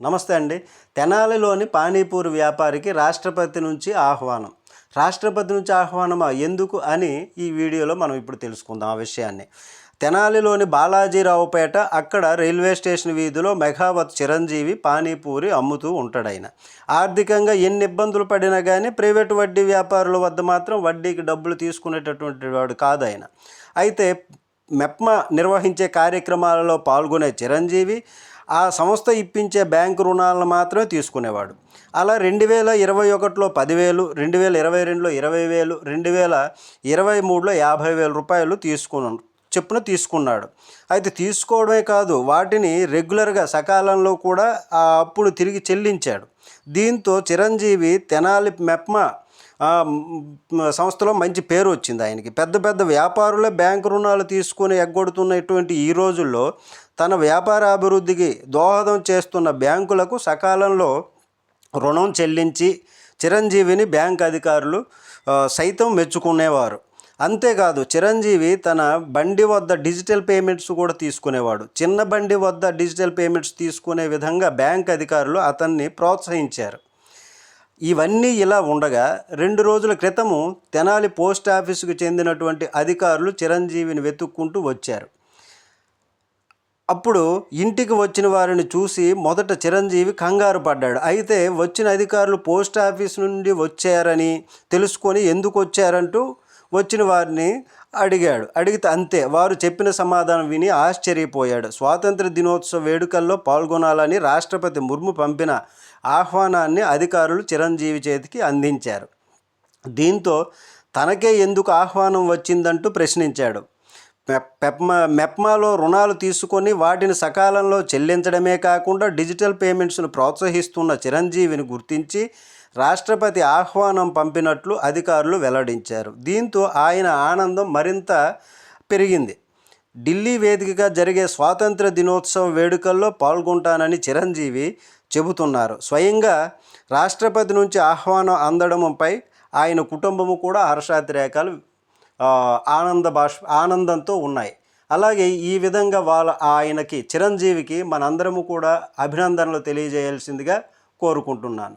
నమస్తే అండి. తెనాలిలోని పానీపూరి వ్యాపారికి రాష్ట్రపతి నుంచి ఆహ్వానం. రాష్ట్రపతి నుంచి ఆహ్వానమా ఎందుకు అని ఈ వీడియోలో మనం ఇప్పుడు తెలుసుకుందాం ఆ విషయాన్ని. తెనాలిలోని బాలాజీరావుపేట అక్కడ రైల్వే స్టేషన్ వీధిలో మెఘావత్ చిరంజీవి పానీపూరి అమ్ముతూ ఉంటాడైన ఆర్థికంగా ఎన్ని ఇబ్బందులు పడినా కానీ ప్రైవేటు వడ్డీ వ్యాపారుల వద్ద మాత్రం వడ్డీకి డబ్బులు తీసుకునేటటువంటి వాడు కాదు అయితే మెప్మ నిర్వహించే కార్యక్రమాలలో పాల్గొనే చిరంజీవి ఆ సంస్థ ఇప్పించే బ్యాంకు రుణాలను మాత్రమే తీసుకునేవాడు. అలా రెండు వేల ఇరవై ఒకటిలో పదివేలు రెండు వేల ఇరవై రెండులో ఇరవై వేలు రెండు వేల ఇరవై మూడులో యాభై వేల రూపాయలు తీసుకున్నాను చెప్పున తీసుకున్నాడు. అయితే తీసుకోవడమే కాదు వాటిని రెగ్యులర్గా సకాలంలో కూడా ఆ అప్పును తిరిగి చెల్లించాడు. దీంతో చిరంజీవి తెనాలి మెప్మ సంస్థలో మంచి పేరు వచ్చింది ఆయనకి. పెద్ద పెద్ద వ్యాపారులే బ్యాంకు రుణాలు తీసుకొని ఎగ్గొడుతున్నటువంటి ఈ రోజుల్లో తన వ్యాపార అభివృద్ధికి దోహదం చేస్తున్న బ్యాంకులకు సకాలంలో రుణం చెల్లించి చిరంజీవిని బ్యాంక్ అధికారులు సైతం మెచ్చుకునేవారు. అంతేకాదు చిరంజీవి తన బండి వద్ద డిజిటల్ పేమెంట్స్ కూడా తీసుకునేవాడు. చిన్న బండి వద్ద డిజిటల్ పేమెంట్స్ తీసుకునే విధంగా బ్యాంక్ అధికారులు అతన్ని ప్రోత్సహించారు. ఇవన్నీ ఇలా ఉండగా రెండు రోజుల క్రితము తెనాలి పోస్ట్ ఆఫీసుకు చెందినటువంటి అధికారులు చిరంజీవిని వెతుక్కుంటూ వచ్చారు. అప్పుడు ఇంటికి వచ్చిన వారిని చూసి మొదట చిరంజీవి కంగారు పడ్డాడు. అయితే వచ్చిన అధికారులు పోస్ట్ ఆఫీస్ నుండి వచ్చారని తెలుసుకొని ఎందుకు వచ్చారంటూ వచ్చిన వారిని అడిగాడు. అడిగితే అంతే. వారు చెప్పిన సమాధానం విని ఆశ్చర్యపోయాడు. స్వాతంత్ర దినోత్సవ వేడుకల్లో పాల్గొనాలని రాష్ట్రపతి ముర్ము పంపిన ఆహ్వానాన్ని అధికారులు చిరంజీవి చేతికి అందించారు. దీంతో తనకే ఎందుకు ఆహ్వానం వచ్చిందంటూ ప్రశ్నించాడు. పెప్మ మెప్మాలో రుణాలు తీసుకొని వాటిని సకాలంలో చెల్లించడమే కాకుండా డిజిటల్ పేమెంట్స్ను ప్రోత్సహిస్తున్న చిరంజీవిని గుర్తించి రాష్ట్రపతి ఆహ్వానం పంపినట్లు అధికారులు వెల్లడించారు. దీంతో ఆయన ఆనందం మరింత పెరిగింది. ఢిల్లీ వేదికగా జరిగే స్వాతంత్ర దినోత్సవ వేడుకల్లో పాల్గొంటానని చిరంజీవి చెబుతున్నారు. స్వయంగా రాష్ట్రపతి నుంచి ఆహ్వానం అందడంపై ఆయన కుటుంబము కూడా హర్షాతిరేకాలు ఆనంద భాష ఆనందంతో ఉన్నాయి. అలాగే ఈ విధంగా వాళ్ళ ఆయనకి చిరంజీవికి మనందరము కూడా అభినందనలు తెలియజేయాల్సిందిగా కోరుకుంటున్నాను.